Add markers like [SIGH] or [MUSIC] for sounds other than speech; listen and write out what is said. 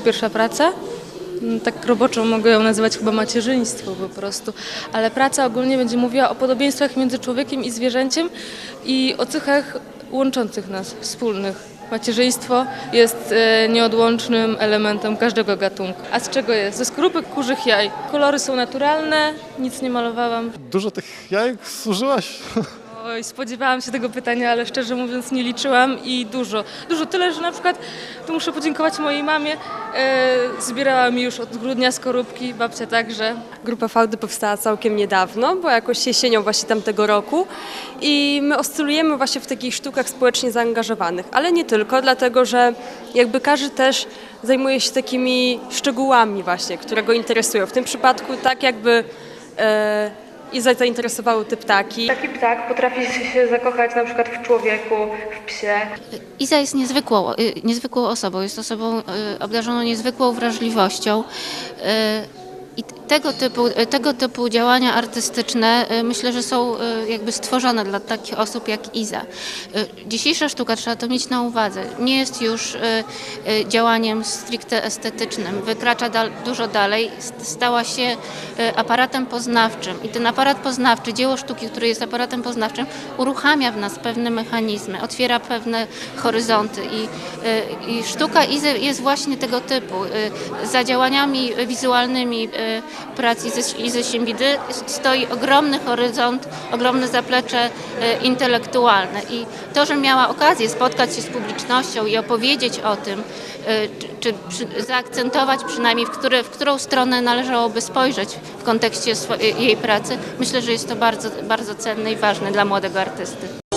pierwsza praca. Mm, Tak roboczo mogę ją nazywać chyba macierzyństwo po prostu, ale praca ogólnie będzie mówiła o podobieństwach między człowiekiem i zwierzęciem i o cechach łączących nas, wspólnych. Macierzyństwo jest e, nieodłącznym elementem każdego gatunku. A z czego jest? Ze skorupek kurzych jaj. Kolory są naturalne, nic nie malowałam. Dużo tych jajek zużyłaś? [LAUGHS] Oj, spodziewałam się tego pytania, ale szczerze mówiąc nie liczyłam i dużo. Dużo, tyle, że na przykład tu muszę podziękować mojej mamie. E, zbierała mi już od grudnia skorupki, babcia także. Grupa Fałdy powstała całkiem niedawno, bo jakoś jesienią właśnie tamtego roku i my oscylujemy właśnie w takich sztukach społecznie zaangażowanych, ale nie tylko, dlatego że jakby każdy też zajmuje się takimi szczegółami właśnie, które go interesują. W tym przypadku tak jakby e, Iza zainteresowały te ptaki. Taki ptak potrafi się zakochać na przykład w człowieku, w psie. Iza jest niezwykłą, y, niezwykłą osobą, jest osobą y, obdarzoną niezwykłą wrażliwością. I tego typu, y, tego typu działania artystyczne y, myślę, że są y, jakby stworzone dla takich osób jak Iza. Dzisiejsza sztuka, trzeba to mieć na uwadze, nie jest już działaniem stricte estetycznym. Wykracza dal, dużo dalej, st- stała się aparatem poznawczym. I ten aparat poznawczy, dzieło sztuki, które jest aparatem poznawczym, uruchamia w nas pewne mechanizmy, otwiera pewne horyzonty. I, i sztuka Izy jest właśnie tego typu. Za działaniami wizualnymi prac Izy, Siembidy stoi ogromny horyzont, ogromne zaplecze y, intelektualne. I to, że miała okazję spotkać się z publicznością i opowiedzieć o tym, y, czy, czy zaakcentować przynajmniej, w, które, w którą stronę należałoby spojrzeć w kontekście swo- jej pracy, myślę, że jest to bardzo, bardzo cenne i ważne dla młodego artysty.